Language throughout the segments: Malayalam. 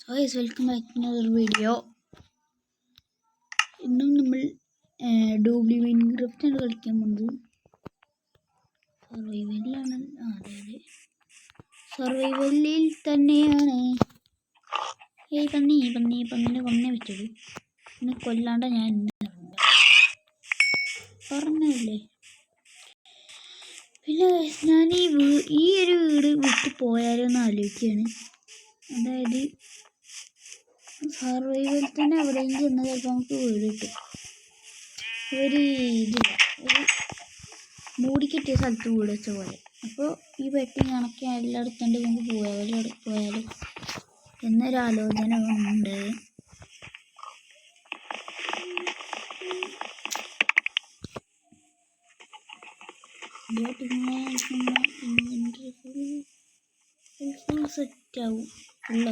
So yes welcome back to video ഇന്നും നമ്മൾ ഡൂബ്ലി മൈൻക്രാഫ്റ്റ് ആണ് കളിക്കാൻ പോകുന്നത്. സർവൈവലിലാണ് അതെ അതെ. സർവൈവലിൽ തന്നെയാണ്. ഏയ് പന്നി പന്നി പന്നിനെ കൊന്നേ വെച്ചത് പിന്നെ കൊല്ലാണ്ട ഞാൻ. പറഞ്ഞതല്ലേ പിന്നെ ഞാൻ ഈ ഈ ഒരു വീട് വിട്ടു പോയാലോ എന്ന് ആലോചിക്കുകയാണ്. അതായത് സർവൈവൽ തന്നെ എവിടെയെങ്കിലും ചെന്നാൽ ചിലപ്പോൾ നമുക്ക് വീട് കിട്ടും ഒരു ഇതില്ല ഒരു മൂടിക്കെട്ടിയ സ്ഥലത്ത് വീട് വെച്ച പോലെ അപ്പോൾ ഈ പെട്ടി കണക്കി എല്ലായിടത്തുണ്ട് നമുക്ക് പോയാലും അവിടെ പോയാലും എന്നൊരു ആലോചന ഉണ്ട് ഫുൾ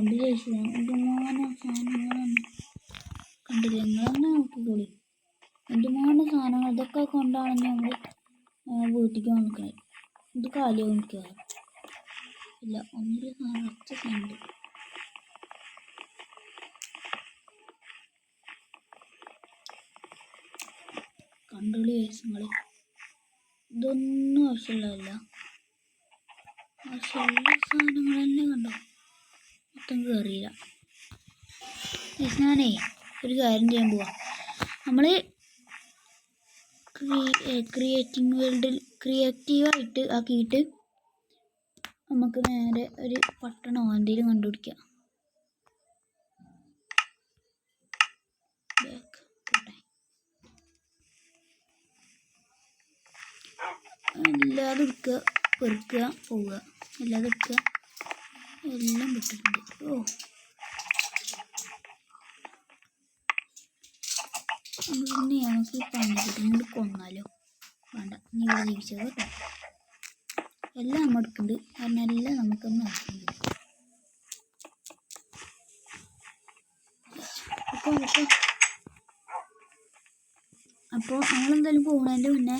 സെറ്റ് ചോദിച്ചു കണ്ടില്ലേ എന്തുമാനം സാധനങ്ങളാണ് കണ്ടില്ല? നിങ്ങൾ തന്നെ നോക്കിക്കോളി. മോനെ സാധനങ്ങൾ ഇതൊക്കെ കൊണ്ടാണ് ഞങ്ങൾ വീട്ടിലേക്ക് വന്നിക്കണേ ഇത് കാലിയാവും മിക്കവാറും ഇല്ല ഒന്നൊരു സാധനം ഒറ്റ സാധനം കണ്ടോളി നിങ്ങൾ ഇതൊന്നും ആവശ്യമുള്ളതല്ല. ആവശ്യമുള്ള സാധനങ്ങൾ തന്നെ കണ്ടോ? മൊത്തം കയറിയില്ല ഞാനേ ഒരു കാര്യം ചെയ്യാൻ പോവാം. നമ്മൾ ക്രിയേറ്റിംഗ് വേൾഡിൽ ക്രിയേറ്റീവായിട്ട് ആക്കിയിട്ട് നമുക്ക് നേരെ ഒരു പട്ടണമോ എന്തെങ്കിലും കണ്ടുപിടിക്കാം. അല്ലാതെ എടുക്കുക പെറുക്കുക പോവുക. അല്ലാതെ എടുക്കുക എല്ലാം വിട്ടിട്ടുണ്ട് ഓ. പിന്നെ നമുക്ക് ഈ പന്നിക്കുട്ടിനോട് കൊന്നാലോ? വേണ്ട. നീ ഇവിടെ കേട്ടോ. എല്ലാം നമ്മൾ എടുക്കുന്നുണ്ട്. കാരണം എല്ലാം നമുക്കൊന്ന് ആവശ്യമില്ല അപ്പോൾ അപ്പോൾ അപ്പോൾ നമ്മളെന്തായാലും പോകുന്നതിന്റെ മുന്നേ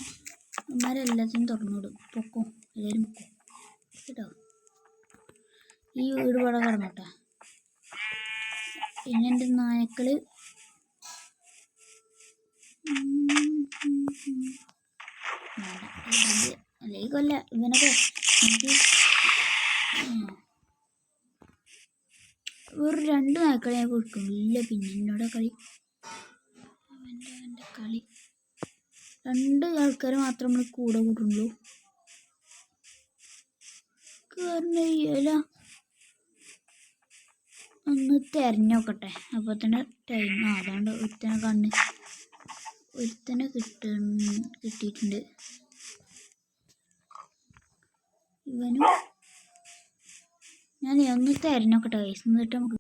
അമ്മമാരെല്ലാത്തിനും തുറന്നുവിടും പൊക്കും. എല്ലാവരും പൊക്കും. കേട്ടോ? ഈ വീട് പടം കിടന്നോട്ടെ. പിന്നെ എന്റെ നായക്കൾ. അല്ലെങ്കിൽ കൊല്ല ഇവനൊക്കെ. വേറെ രണ്ട് നായക്കളെ ഞാൻ കൊടുക്കും. ഇല്ല പിന്നെ എന്നോട് കളി. കളി. രണ്ട് ആൾക്കാർ മാത്രം നമ്മൾ കൂടെ കൂട്ടുള്ളൂ കാരണം ഒന്ന് തെരഞ്ഞോക്കട്ടെ അപ്പോൾ തന്നെ ടൈം അതാണ്ട് ഒരുത്തനെ കണ്ണ് ഒരുത്തനെ കിട്ട കിട്ടിയിട്ടുണ്ട്. ഇവനും ഞാൻ ഒന്ന് തെരഞ്ഞോക്കട്ടെ കേസ് എന്നിട്ട് നമുക്ക്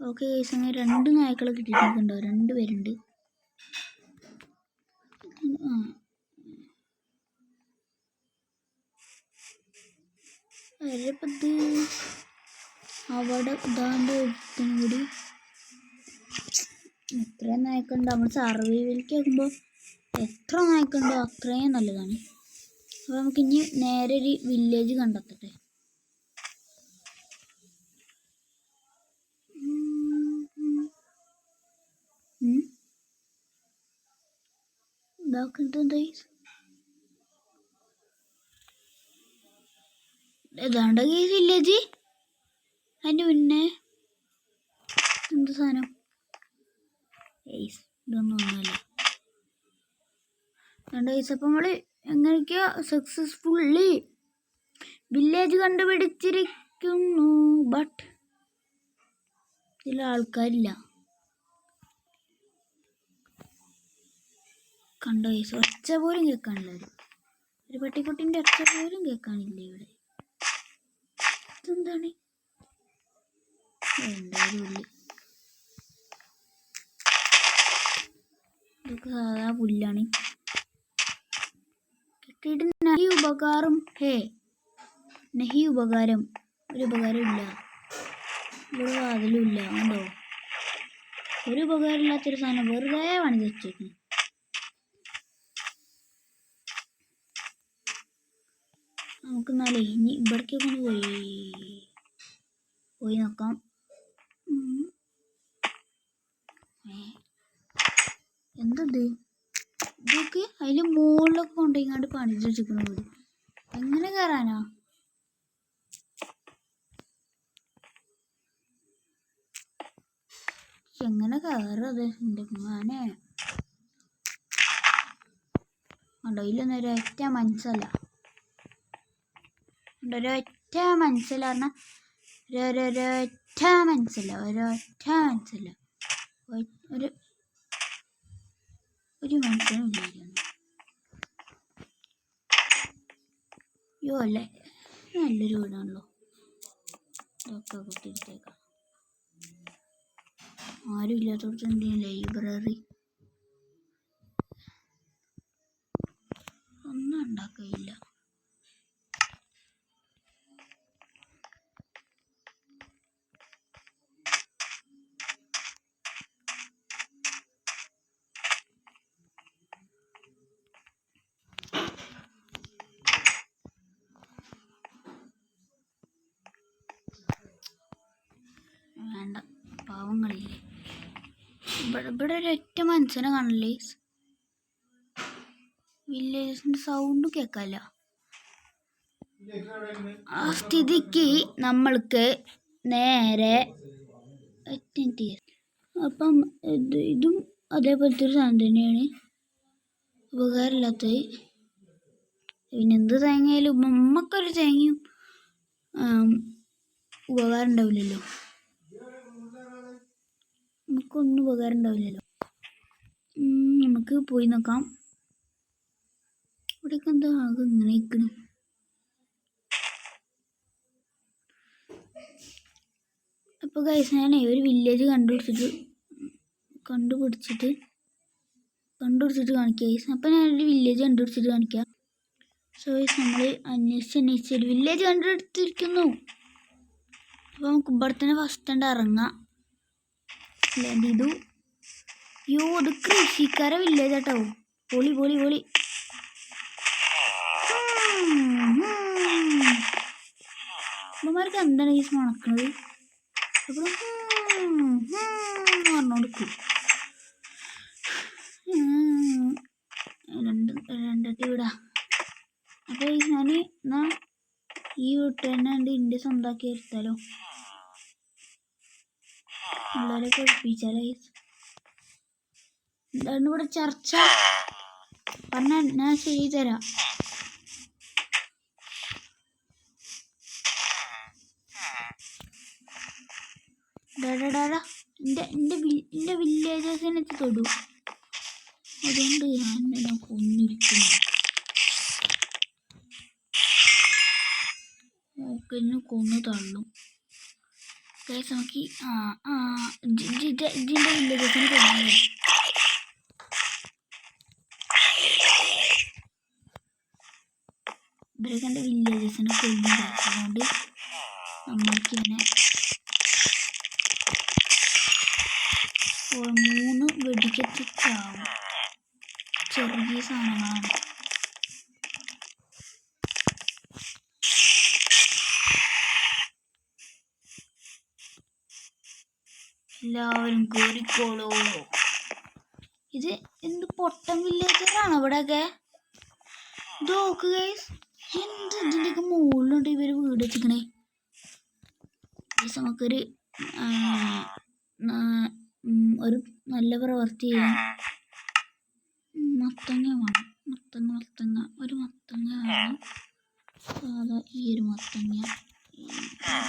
ഓക്കെ കേസ് അങ്ങനെ രണ്ട് നായ്ക്കളെ കിട്ടിയിട്ടുണ്ടോ? രണ്ട് പേരുണ്ട്. ആ. അതിലിപ്പത് അവിടെ ഇതാണ്ട് ഒരുത്തനും കൂടി എത്രയും നായ്ക്കുണ്ടോ നമ്മൾ സർവൈവലിക്ക് ആക്കുമ്പോൾ എത്ര നായ്ക്കുണ്ടോ അത്രയും നല്ലതാണ്. അപ്പോൾ നമുക്ക് ഇനി നേരെ ഒരു വില്ലേജ് കണ്ടെത്തട്ടെ. ഇതാണ്ടോ ഈ വില്ലേജ് അതിന്റെ പിന്നെ എന്ത് സാധനം? ഇതൊന്നും ഒന്നുമല്ല. രണ്ട് വയസ്സ് അപ്പം നമ്മൾ എങ്ങനെയൊക്കെയോ സക്സസ്ഫുള്ളി വില്ലേജ് കണ്ടുപിടിച്ചിരിക്കുന്നു. ബട്ട് ചില ആൾക്കാരില്ല. കണ്ട വയസ്സ് ഒച്ച പോലും കേൾക്കാനില്ല ഒരു ഒരു പട്ടിക്കുട്ടിന്റെ ഒച്ച പോലും കേൾക്കാനില്ല ഇവിടെ. ഇതെന്താണ്? എന്തായാലും ഉള്ളി ഇതൊക്കെ സാധാ പുല്ലാണ്. കിട്ടിയിട്ട് നഹി ഉപകാരം ഹേ നഹി ഉപകാരം ഒരു ഉപകാരം ഇല്ല. ഇവിടെ വാതിലും ഇല്ല കണ്ടോ? ഒരു ഉപകാരം ഇല്ലാത്തൊരു സാധനം വെറുതെ പണി വെച്ചേക്കുന്നു നമുക്ക് എന്നാലേ ഇനി ഇവിടേക്കൊക്കെ പോയി പോയി നോക്കാം. എന്തത് ഇതൊക്കെ അതിൽ മുകളിലൊക്കെ കൊണ്ടുപോയിങ്ങാണ്ട് പണിത് വെച്ചിരിക്കണ വീട്. എങ്ങനെ കയറാനാ എങ്ങനെ കയറത് എന്റെ മോനെ. ഉണ്ടോ ഇതിലൊന്നും ഒരൊറ്റ മനസ്സല്ല ഉണ്ടോ ഒരൊറ്റ പറഞ്ഞാൽ ഒരൊരൊറ്റ മനസ്സില്ല ഒരൊറ്റ മനസ്സില്ല ഒരു ഒരു മനസ്സിനും ഇല്ലായിരുന്നു. അയ്യോ അല്ലേ? നല്ലൊരു വീടാണല്ലോ. ഇതൊക്കെ കുത്തിരിച്ചേക്കാം ആരും ഇല്ലാത്തടത്ത് ചെയ്യും? ലൈബ്രറി. ഒന്നും ഉണ്ടാക്കുകയില്ല വേണ്ട പാവങ്ങളില്ലേ ഇവിടെ ഒരൊറ്റ മനുഷ്യനെ കാണില്ലേ? വില്ലേജസിന്റെ സൗണ്ട് കേൾക്കാല്ല ആ സ്ഥിതിക്ക് നമ്മൾക്ക് നേരെ. അപ്പം ഇത് ഇതും അതേപോലത്തെ ഒരു സാധനം തന്നെയാണ്. ഉപകാരമില്ലാത്തത്. പിന്നെ എന്ത് തേങ്ങയിലും നമ്മക്കൊരു തേങ്ങയും ഉപകാരം ഉണ്ടാവില്ലല്ലോ. നമുക്കൊന്നും ഉപകാരം ഉണ്ടാവില്ലല്ലോ നമുക്ക് പോയി നോക്കാം. ഇവിടെയൊക്കെ എന്താ ആകെ ഇങ്ങനെ ഇരിക്കണ് അപ്പോൾ ഗൈസ് ഞാനേ ഒരു വില്ലേജ് കണ്ടുപിടിച്ചിട്ട് കണ്ടുപിടിച്ചിട്ട് കണ്ടുപിടിച്ചിട്ട് കാണിക്കാം ഗൈസ് അപ്പോൾ ഞാനൊരു വില്ലേജ് കണ്ടുപിടിച്ചിട്ട് കാണിക്കാം. സോ ഗൈസ് നമ്മൾ അന്വേഷിച്ച് അന്വേഷിച്ച് ഒരു വില്ലേജ് കണ്ടുപിടിച്ചിരിക്കുന്നു. അപ്പോൾ നമുക്ക് ഇവിടെ തന്നെ ഫസ്റ്റ് ഉണ്ട് ഇറങ്ങാം. ചെയ്തു യോ അത് കൃഷിക്കാരെ കേട്ടോ പൊളി പൊളി. പൊളി അമ്മമാർക്ക് എന്താണ് ഈ മണക്കണത് അപ്പോൾ പറഞ്ഞോടുക്കും രണ്ട് വിടാ അപ്പോൾ ഞാൻ ഈ വീട്ടുതന്നെ ഇന്ത്യ സ്വന്തമാക്കി എടുത്താലോ പിള്ളേരെ പഠിപ്പിച്ചാലോ എന്താണ് ഇവിടെ ചർച്ച പറഞ്ഞ ഞാൻ ചെയ്തു തരാം വില്ലേജസിനെ തൊടു. അതുകൊണ്ട് ഞാൻ എന്നെ കൊന്നിരിക്കുന്നു. നോക്കിന് കൊന്നു തള്ളും. ഗൈസ് നോക്കി. ആ ആ ജി- ഇല്ല വില്ലേജസിനെ കൊന്നു ഇവരൊക്കെ എന്റെ വില്ലേജസിനെ കൊന്നു അതുകൊണ്ട് നമ്മൾക്ക് ഇവനെ മൂന്ന് വെടിക്കെട്ട് ചാവും. ചെറിയ സാധനങ്ങളാണ്. എല്ലാവരും കേറിക്കോളൂ. ഇത് എന്ത് പൊട്ടൻ വില്ലേജറാണ് ഇവിടെയൊക്കെ? ഒക്കെ നോക്ക് ഗൈസ് എന്ത് ഇതിന്റെയൊക്കെ മുകളിലുണ്ട് ഇവർ വീട് വെച്ചിക്കണേ ഗൈസ് നമുക്കൊരു ഒരു നല്ല പ്രവർത്തി ചെയ്യാം മത്തങ്ങ വേണം. മത്തങ്ങ മത്തങ്ങ. ഒരു മത്തങ്ങ വേണം. സാധാ ഈ ഒരു മത്തങ്ങ.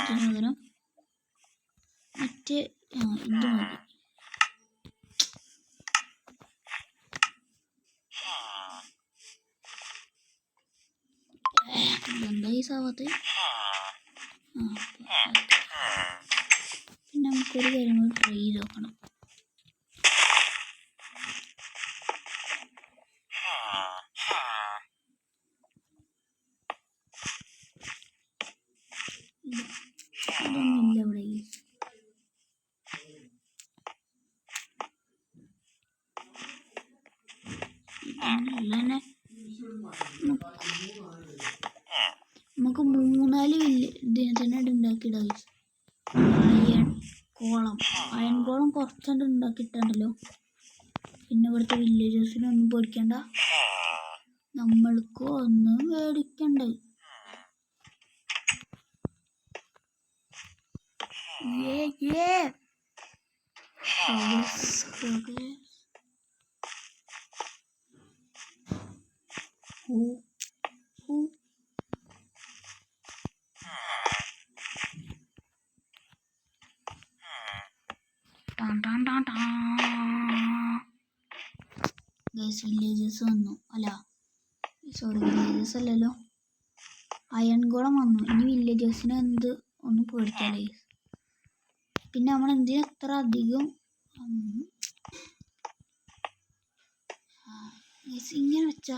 പകരം മറ്റേ ഇത് മതി എന്താ ഈ സാവത്ത് പിന്നെ നമുക്കൊരു കാര്യം കൂടി ട്രൈ ചെയ്ത് നോക്കണം. അതൊന്നും ഇവിടെ തന്നെ നമുക്ക് മൂന്നാൽ ഇതിനെ തന്നെ ഉണ്ടാക്കിയിടാം അയൺ കോളം അയൺ കോളം കുറച്ചുകൊണ്ട് ഉണ്ടാക്കിയിട്ടുണ്ടല്ലോ പിന്നെ ഇവിടുത്തെ വില്ലേജേഴ്സിനെ ഒന്നും പേടിക്കണ്ട നമ്മൾക്ക് ഒന്നും പേടിക്കണ്ട Yeah, yeah. Progress. Ooh, ooh. Dun, dun, dun, dun. Villages വന്നു അല്ല സോറി വില്ലേജസ് അല്ലല്ലോ അയൺ ഗോളം വന്നു ഇനി വില്ലേജേഴ്സിനെ എന്ത് ഒന്ന് പേടിക്കാല്ലേ പിന്നെ നമ്മൾ എന്തിനാ എത്ര അധികം ഇങ്ങനെ വെച്ചാ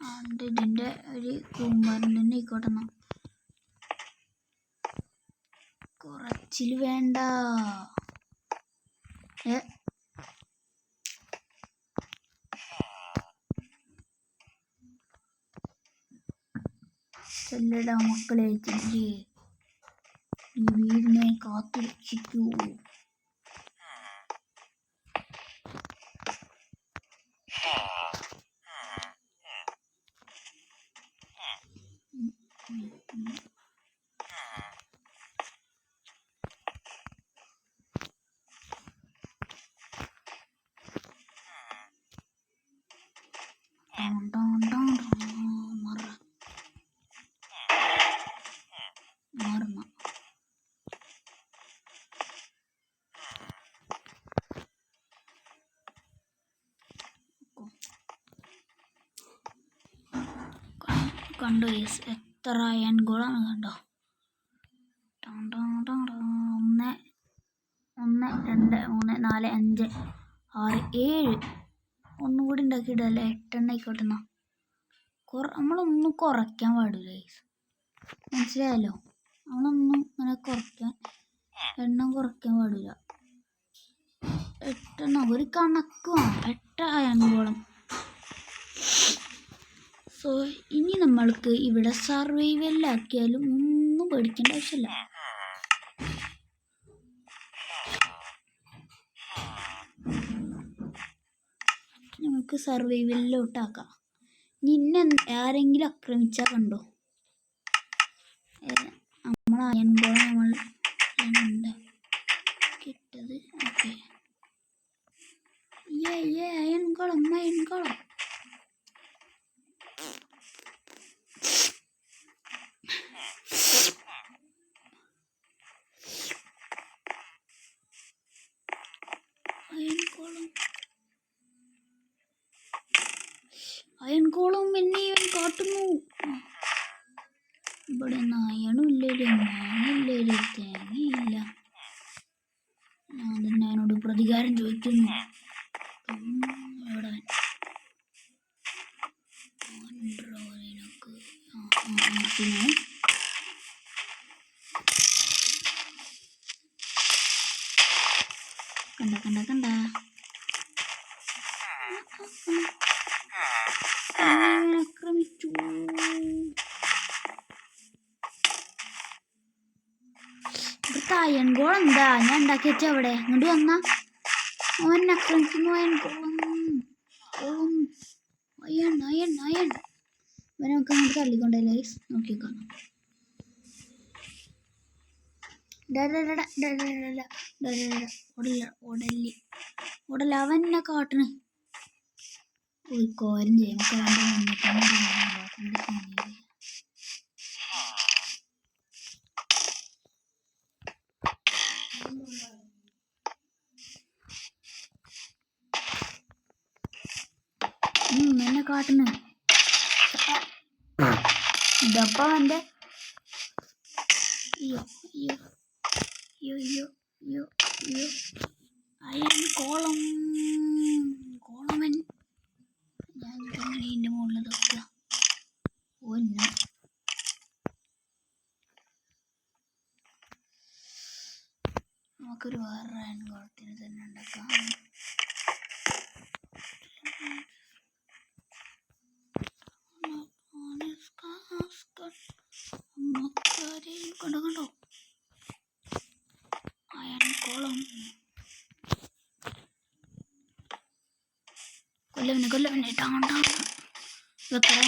ആ ഉണ്ട് ഇതിന്റെ ഒരു കൂമ്പാരം തന്നെ ആയിക്കോട്ടെ കുറച്ചിൽ വേണ്ട ഏ ചെല്ലടാ മക്കളെ ചെല്ല്. Kau 救 കണ്ടോ? യെസ് എത്ര അയൺ ഗോളാണ് കണ്ടോ. ഒന്ന് ഒന്ന് രണ്ട് മൂന്ന് നാല് അഞ്ച് ആറ് ഏഴ്. ഒന്നും കൂടി ഉണ്ടാക്കിയിടല്ലേ എട്ടെണ്ണ ആയിക്കോട്ടെ എന്നാ. കുറ നമ്മളൊന്നും കുറയ്ക്കാൻ പാടില്ല. മനസ്സിലായല്ലോ? നമ്മളൊന്നും ഇങ്ങനെ കുറയ്ക്കാൻ എണ്ണം കുറയ്ക്കാൻ പാടില്ല. എട്ടെണ്ണം ഒരു കണക്കുമാണ് എട്ട് അയൺകോളം സോ ഇനി നമ്മൾക്ക് ഇവിടെ സർവൈവലാക്കിയാലും ഒന്നും പേടിക്കേണ്ട ആവശ്യമില്ല. നമുക്ക് സർവൈവലിലോട്ടാക്കാം നിന്നെ ആരെങ്കിലും ആക്രമിച്ചാൽ കണ്ടോ? നമ്മൾ അയൻകോളം നമ്മൾ ഉണ്ട് കിട്ടത്? ഓക്കെ. അയൻകോളം അയൻകോളം അയൻകോളം എന്നെ ഇവൻ കാട്ടുന്നു ഇവിടെ നായണും ഇല്ലൊരു മാനില്ലൊരു തേങ്ങയില്ല ഞാൻ തന്നെ അവനോട് ഉം, എവിടെ പിന്നെ കണ്ട കണ്ട കണ്ട? ആക്രമിച്ചു. ഇവിടുത്തെ അയൺകോളം എന്താ? ഞാൻ ഉണ്ടാക്കി വെച്ച അവിടെ. ഇങ്ങോട്ട് വന്ന. അവൻ ആക്രമിക്കുന്നു iron golem golem iron iron iron ഇവനെ നമുക്ക് അങ്ങോട്ട് തള്ളിക്കൊണ്ടല്ലേ നോക്കിയേക്കാം ഓടല്ല ഓടല്ലി ഓടല്ല അവൻ എന്നെ കാട്ടണ് ഒരു കോരം ചെയ്യാം നമുക്ക് അവന്റെ കാട്ടുന്നു. ഇതപ്പോ എന്റെ അയ്യോ അയ്യോ അയ്യോ അയ്യോ അയ്യോ അയ്യൻ കോളം കോളമൻ ഞാൻ എങ്ങനെ ഇതിന്റെ മുകളിൽ തക്കുക ഒന്ന് നമുക്കൊരു വേറെ കുളത്തിന് തന്നെ ഉണ്ടാക്കാം കണ്ടോ കണ്ടോ അയൺകുളം കൊല്ലവനെ കൊല്ലവനെ ടാണ്ടാ വെക്കടേ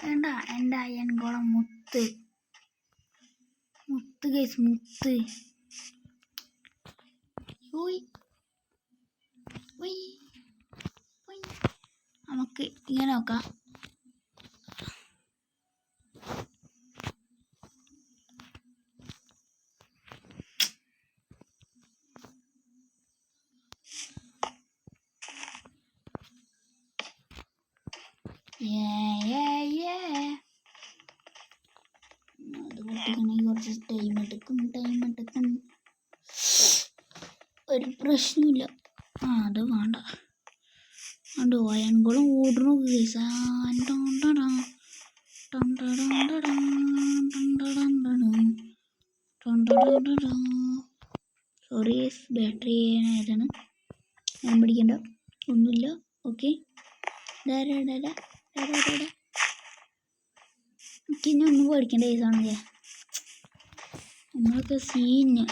വേണ്ട എന്റെ അയൺകുളം മുത്ത് മുത്ത് കേസ് മുത്ത് ഉയ്. ഉയ്. ഉയ്. നമുക്ക് ഇങ്ങനെ നോക്കാം. Yeah, yeah, yeah. അത് പൊട്ടിക്കണമെങ്കിൽ കുറച്ച് ടൈം എടുക്കും ടൈം എടുക്കും. ഒരു പ്രശ്നമില്ല ആ അത് വേണ്ട അതുകൊണ്ട് വയൻകുളം ഓടണു കേസ് സോറി ബാറ്ററി ഏതാണ് ഞാൻ പിടിക്കണ്ട ഒന്നുമില്ല ഓക്കെ എനിക്ക് ഇനി ഒന്നും പേടിക്കേണ്ട കേസാണല്ലേ നമ്മളൊക്കെ സീന്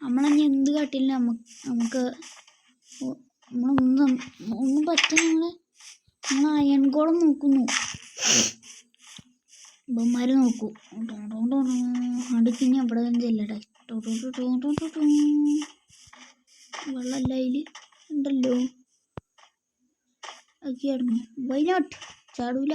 നമ്മളഞ്ഞി എന്ത് കാട്ടില്ല നമുക്ക് നമുക്ക് നമ്മളൊന്നും ഒന്നും പറ്റും നമ്മൾ നമ്മൾ അയൺകോളം നോക്കുന്നു. ബൊമ്മാര് നോക്കൂ. അടുത്തിന് അവിടെ തന്നെ ചെല്ലട്ടെ വെള്ളമല്ല അതിൽ. ഉണ്ടല്ലോ. വൈനാട്ട് ചാടൂല.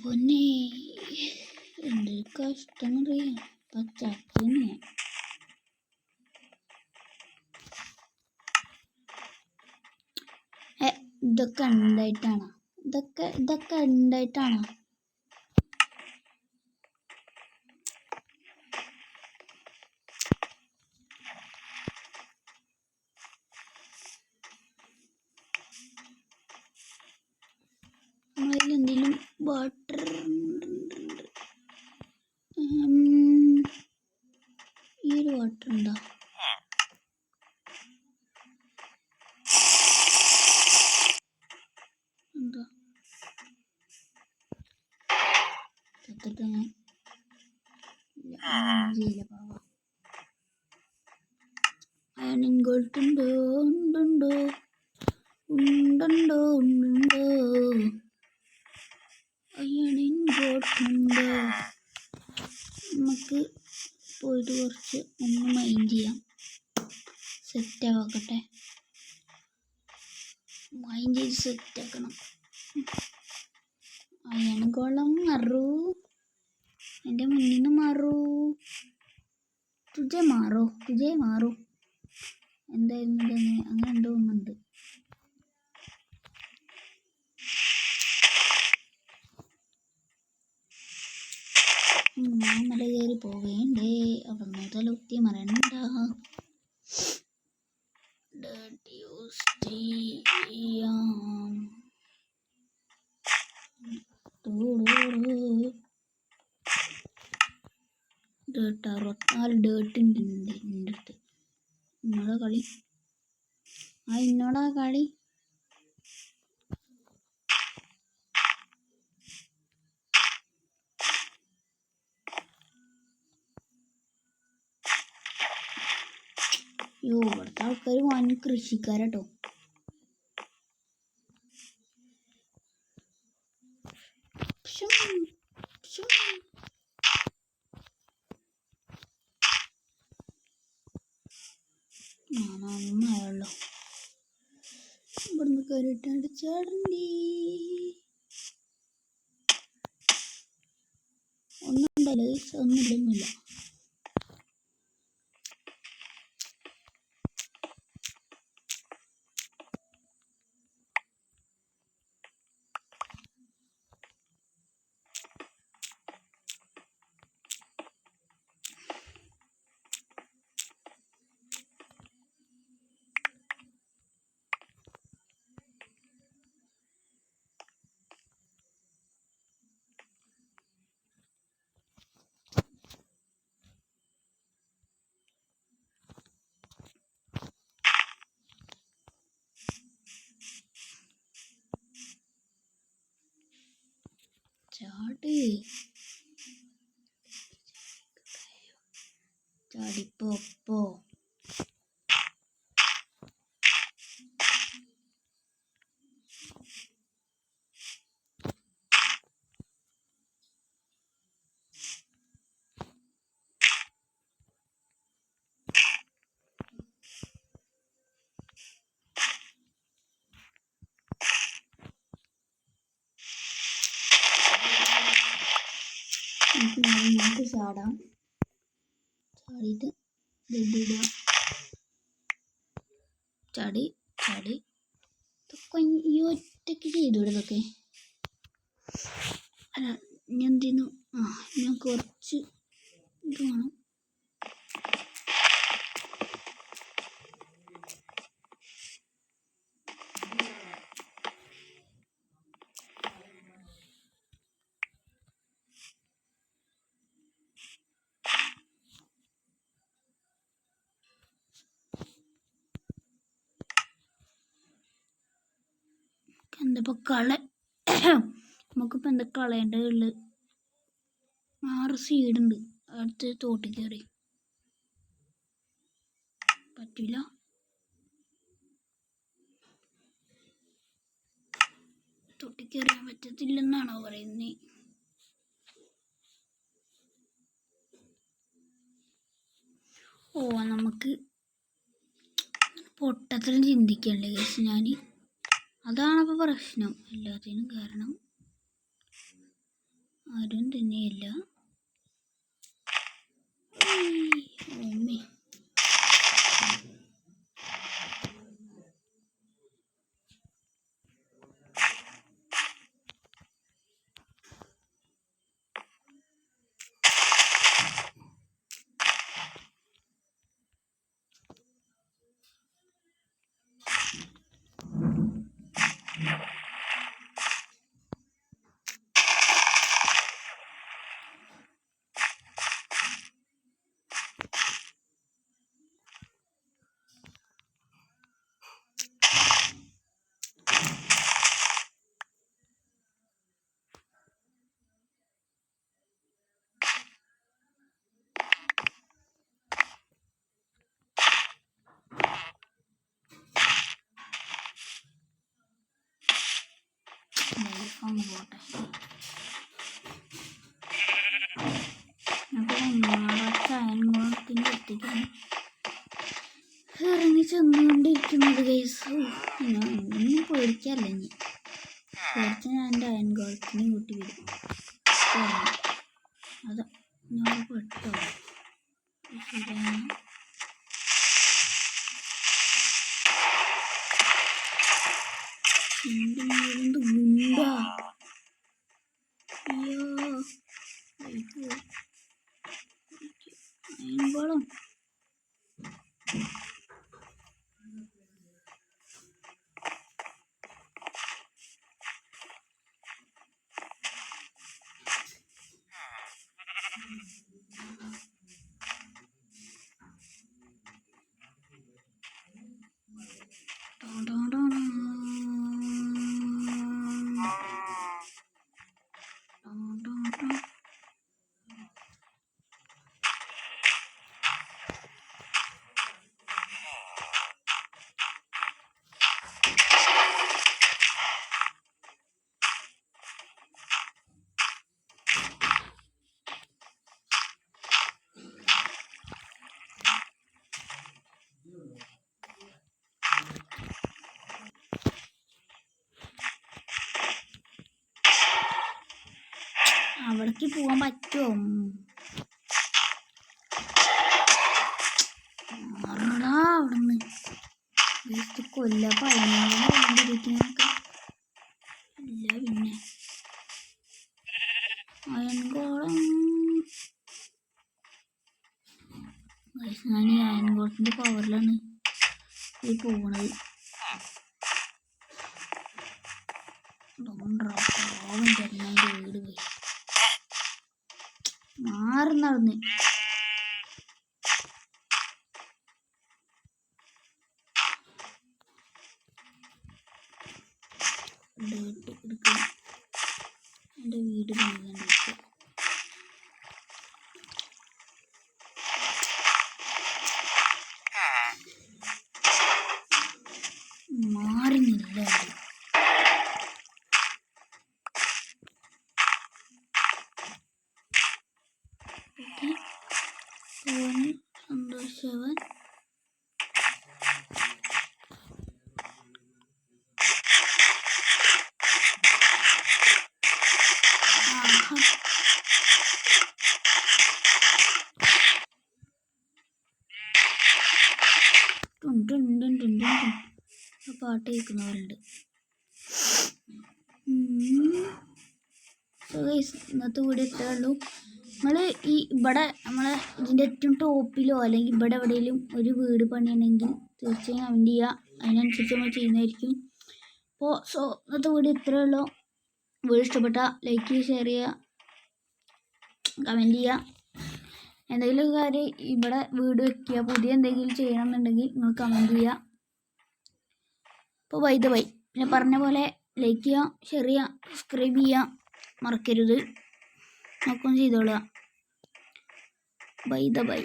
പൊന്നെ എന്ത് കഷ്ടം അറിയാം പച്ചക്കിനെ ഇതൊക്കെ ഉണ്ടായിട്ടാണോ ഇതൊക്കെ ഇതൊക്കെ ഉണ്ടായിട്ടാണോ നമ്മളതിൽ എന്തെങ്കിലും വാട്ടർ ഈ ഒരു വാട്ടർ ഉണ്ടോ എന്താ ചത്തിട്ട് ഞാൻ ഇല്ല, ഒന്നും ചെയ്യില്ല പാവ അയണിൻ ഗോൾഡ് ഉണ്ടോ ഉണ്ടുണ്ടോ ഉണ്ടുണ്ടോ ഉണ്ടുണ്ടോ? അയണിൻ ഗോൾഡ് ഉണ്ടോ നമുക്ക് പോയിട്ട് കുറച്ച് ഒന്ന് മൈൻഡ് ചെയ്യാം. സെറ്റ് ആക്കട്ടെ മൈൻഡ് ചെയ്ത് സെറ്റ് ആക്കണം. അയൺകുളം മറു. എന്റെ മുന്നിൽ നിന്ന് മാറൂ. തുജെ മാറോ? തുജെ മാറൂ. എന്തായിരുന്നു ഇതങ്ങനെ അങ്ങനെ എന്തോ ഒന്നുണ്ട്. മല കയറി പോവേണ്ടേ. അവിടെ മുതലൊത്തി മറണ്ട ഡേർട്ട് അറുപത്തിനാല് ഉണ്ട് അടുത്ത്. ഇന്നോടാ കളി. ആ ഇന്നോടാ കളി. യോ ഇവിടുത്തെ ആൾക്കാർ വൻ കൃഷിക്കാരട്ടോ നന്നായല്ലോ ഇവിടുന്ന് കയറിയിട്ടാണ്ട് ചാടണ്ടി ഒന്നും ഉണ്ടല്ലോ ഒന്നുമില്ലൊന്നുമില്ല ചാട്. ചാടിപ്പോ നമുക്ക് ചാടാം. ചാടിയിട്ട് ചാടി ചാടി. ഇതൊക്കെ ഈ ഒറ്റയ്ക്ക് ചെയ്തൂടെ ഇതൊക്കെ? അല്ല ഞാൻ എന്ത് ചെയ്യുന്നു? ആ ഞാൻ കുറച്ച് ഇത് വേണം. എന്താ കള നമുക്കിപ്പോൾ എന്താ കളയേണ്ടതുള്ളു ആറ് സീഡുണ്ട് അടുത്ത് തോട്ടി കയറി പറ്റില്ല തൊട്ടി കയറിയാൻ പറ്റത്തില്ലെന്നാണോ പറയുന്നത് ഓ നമുക്ക് പൊട്ടത്തിൽ ചിന്തിക്കണ്ടേ കേസ് ഞാൻ അതാണപ്പോൾ പ്രശ്നം. എല്ലാത്തിനും കാരണം ആരും തന്നെയല്ല. അങ്ങ് പോട്ടെ. അപ്പോൾ നാളത്തെ അയൽമുളത്തിന്റെ അടുത്തേക്കാണ് ഇറങ്ങി ചെന്നുകൊണ്ടിരിക്കുന്നത് കേസ് ഒന്നും പേടിക്കല്ല ഇനി. പേടിച്ച ഞാൻ എന്റെ അയൻ ഗോളത്തിനെ കൂട്ടി വരും അതാ ഞാൻ പെട്ടോ. ശരിയാണ് എന്ത് ഗുണ്ടാ അയ്യോ. അയ്യോ അയൻകോളം ഇറക്കി പോവാൻ പറ്റുമോ അവിടുന്ന്. കൊല്ല പയ്യനൊക്കെ ഇല്ല പിന്നെ. അയൻകോളം ഞാൻ പവറിലാണ് ഈ പോണത്. ഡോണ്ടറാ, പാവം തന്നെ വീട് പോയി മാറി നടന്ന് ഡേട്ട് എടുക്കണം എന്റെ വീട് പണിയാണ്ടിരിക്കുക മാറി നില്ല അവിടെ. ഓക്കെ ഓന് സന്തോഷവൻ ആഹാ ടുൻ ടുൻ ടുൻ ടുൻ ടുൻ ടുൻ. ആ പാട്ട് കേൾക്കുന്നവരുണ്ട്. ഇന്നത്തെ വീഡിയോ ഇത്രേ ഉള്ളൂ. നമ്മൾ ഈ ഇവിടെ നമ്മളെ ഇതിന്റെ ഏറ്റവും ടോപ്പിലോ അല്ലെങ്കിൽ ഇവിടെ എവിടെയെങ്കിലും ഒരു വീട് പണിയണമെങ്കിൽ തീർച്ചയായും കമന്റ് ചെയ്യുക. അതിനനുസരിച്ച് നമ്മൾ ചെയ്യുന്നതായിരിക്കും. അപ്പോൾ സോ ഇന്നത്തെ വീഡിയോ ഇത്രേ ഉള്ളൂ. വീഡിയോ ഇഷ്ടപ്പെട്ട ലൈക്ക് ഷെയർ ചെയ്യുക കമന്റ് ചെയ്യുക. എന്തെങ്കിലും കാര്യം ഇവിടെ വീട് വെക്കുക പുതിയ എന്തെങ്കിലും ചെയ്യണം എന്നുണ്ടെങ്കിൽ നിങ്ങൾ കമന്റ് ചെയ്യുക. അപ്പോൾ ബൈ വൈ പിന്നെ പറഞ്ഞ പോലെ ലൈക്ക് ചെയ്യുക ഷെയർ ചെയ്യുക സബ്സ്ക്രൈബ് ചെയ്യുക മറക്കരുത്. നോക്കുകയും ചെയ്തോളുക. By the by